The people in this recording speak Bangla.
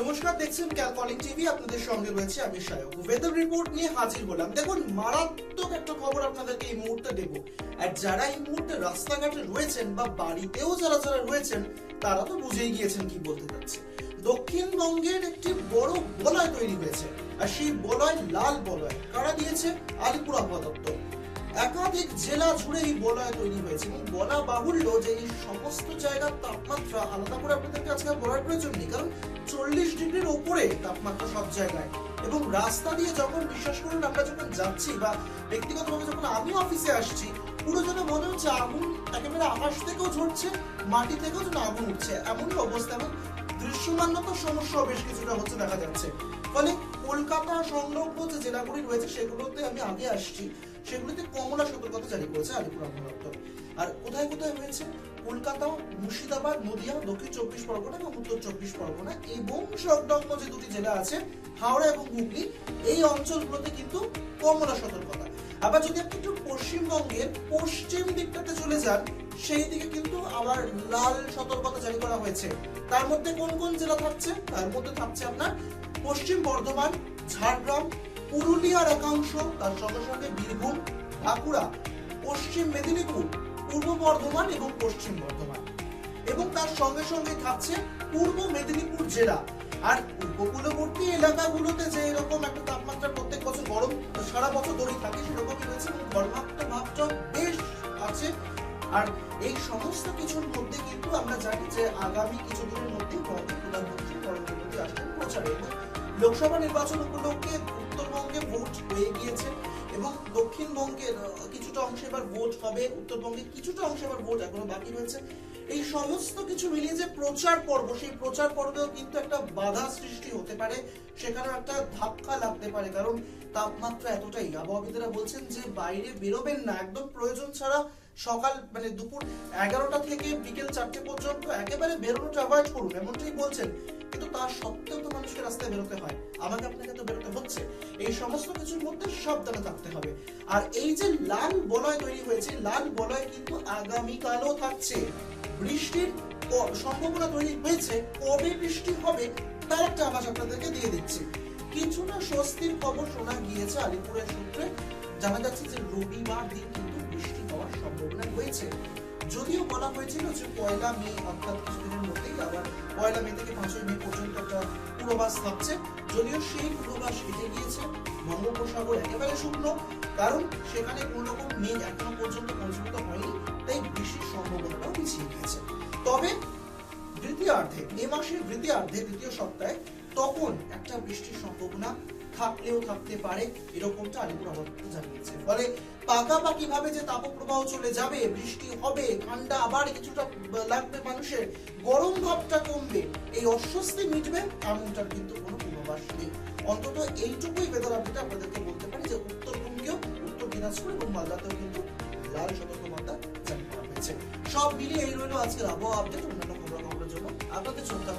নমস্কার, দেখছেন ক্যালকলিং টিভি আপনাদের সঙ্গে রয়েছে আমি সায়ক। ওয়েদার রিপোর্ট নিয়ে হাজির হলাম। দেখুন, মারাত্মক একটা খবর আপনাদেরকে এই মুহূর্তে দেব। আর যারা এই মুহূর্তে রাস্তাঘাটে রয়েছেন বা বাড়িতেও যারা যারা রয়েছেন, তারা তো বুঝেই গিয়েছেন কি বলতে চাচ্ছি। দক্ষিণবঙ্গের একটি বড় বলয় তৈরি হয়েছে। আর সেই বলয় লাল বলয়। কারা দিয়েছে? আলিপুর আবহাওয়া দপ্তর। একাধিক জেলা জুড়ে এই বলয় তৈরি হয়েছে। এবং বলা বাহুল্য যে এই সমস্ত জায়গার তাপমাত্রা আলাদা করে আপনাদেরকে আজকে বলার প্রয়োজন নেই, কারণ চল্লিশ ডিগ্রির ওপরে তাপমাত্রা সব জায়গায়। এবং রাস্তা দিয়ে যখন বিশ্বাস করুন, আমরা যখন যাচ্ছি বা ব্যক্তিগতভাবে যখন আমি অফিসে আসছি, পুরো যেন মনে হচ্ছে আগুন একেবারে আকাশ থেকেও ঝরছে, মাটি থেকেও যেন আগুন উঠছে। এমনই অবস্থা এবং দৃশ্যমানগত সমস্যা বেশ কিছুটা হচ্ছে দেখা যাচ্ছে। ফলে কলকাতা সংলগ্ন যে জেলাগুলি রয়েছে, সেগুলোতে আমি আগে আসছি। সেগুলিতে কমলা সতর্কতা জারি করেছে আলিপুর আবহাওয়া আর কোথায় কোথায় হয়েছে? কলকাতা, মুর্শিদাবাদ, নদিয়া, দক্ষিণ চব্বিশ পরগনা এবং উত্তর চব্বিশ পরগনা এবং সংলগ্ন যে দুটি জেলা আছে, হাওড়া এবং হুগলি, এই অঞ্চলগুলোতে কিন্তু কমলা সতর্কতা আবার যদি আপনি একটু পশ্চিমবঙ্গের পশ্চিম দিকটাতে চলে যান, সেই দিকে কিন্তু আবার লাল সতর্কতা জারি করা হয়েছে। তার মধ্যে কোন কোন জেলা থাকছে? তার মধ্যে থাকছে আপনার পশ্চিম বর্ধমান, ঝাড়গ্রাম পুরুলিয়ার একাংশ, তার সঙ্গে সঙ্গে বীরভূম, বাঁকুড়া, পশ্চিম মেদিনীপুর, পূর্ব বর্ধমান এবং পশ্চিম বর্ধমান। এবং তার সঙ্গে সঙ্গে থাকছে পূর্ব মেদিনীপুর জেলা। আর উপকূলবর্তী এলাকাগুলোতে যে এরকম একটা তাপমাত্রা প্রত্যেক বছর গরম, সারা বছর ধরেই থাকে, সেরকমই রয়েছে এবং ঘর্মাক্ত ভাবটা বেশ আছে। আর এই সমস্ত কিছুর মধ্যে কিন্তু আমরা জানি যে আগামী কিছুদিনের মধ্যে ভারতীয় প্রধানমন্ত্রী নরেন্দ্র মোদী আসছেন প্রচারে। লোকসভা নির্বাচন উপলক্ষে উত্তরবঙ্গে ভোট হয়ে গিয়েছে এবং দক্ষিণবঙ্গের কিছুটা অংশে এবার ভোট হবে। উত্তরবঙ্গে কিছুটা অংশে এবার ভোট এখনও বাকি রয়েছে। এই সমস্ত কিছু মিলিয়ে যে প্রচার পর্ব, সেই প্রচার পর্বেও কিন্তু একটা বাধা সৃষ্টি হতে পারে। সেখানে একটা ধাক্কা লাগতে পারে, কারণ তাপমাত্রা এতটাই। আবহাওয়াবিদেরা বলছেন যে বাইরে বেরোবেন না, একদম প্রয়োজন ছাড়া সকাল মানে দুপুর এগারোটা থেকে বিকেল চারটে পর্যন্ত একেবারে বেরোনোটা অ্যাভয়েড করুন, এমনটাই বলছেন তার সত্ত্বেও তো মানুষকে রাস্তায় বেরোতে হয়। আমাকে আপনাকে তো বেরোতে হচ্ছে। এই সমস্ত কিছুর মধ্যে সাবধানে থাকতে হবে। আর এই যে লাল বলয় তৈরি হয়েছে, লাল বলয় কিন্তু আগামীকালও থাকছে। বৃষ্টির সম্ভাবনা তৈরি হয়েছে। কবে বৃষ্টি হবে তার একটা আভাস আপনাদেরকে দিয়ে দিচ্ছি। কিছুটা স্বস্তির খবর শোনা গিয়েছে আলিপুরের সূত্রে। জানা যাচ্ছে যে রবিবার দিন কিন্তু বৃষ্টি হওয়ার সম্ভাবনা রয়েছে। যদিও বলা হয়েছিল যে পয়লা মে অর্থাৎ কিছুদিনের মধ্যেই আবার পয়লা মে থেকে পাঁচই মে পর্যন্ত একটা পূর্বাভাস থাকছে। যদিও সেই পূর্বাভাস কেটে গিয়েছে, বঙ্গোপসাগর একেবারে শুকনো, কারণ সেখানে কোন রকম মেঘ এখনও পর্যন্ত পরিচালিত হয়নি, তাই বৃষ্টির সম্ভাবনাটাও পিছিয়ে গিয়েছে। তবে দ্বিতীয়ার্ধে মে মাসের দ্বিতীয়ার্ধে, দ্বিতীয় সপ্তাহে তখন একটা বৃষ্টির সম্ভাবনা থাকলেও থাকতে পারে, এরকমটা আলিপুর আবহাওয়া জানিয়েছে। ফলে পাকাপাকি ভাবে যে তাপপ্রবাহ চলে যাবে, বৃষ্টি হবে, ঠান্ডা আবার কিছুটা লাগবে মানুষের, গরম ভাবটা কমবে, এই অস্বস্তি মিটবে, এমনটার কিন্তু কোনো পূর্বাভাস নেই। অন্তত এইটুকুই বেদার আপডেট আপনাদেরকে বলতে পারি যে উত্তরবঙ্গেও, উত্তর দিনাজপুর এবং মালদাতেও কিন্তু লাল সতর্কবার্তা জারি করা হয়েছে। সব মিলিয়ে এই রইল আজকের আবহাওয়া আপডেট অন্যান্য খবর খবরের জন্য আপনাদের চোখটা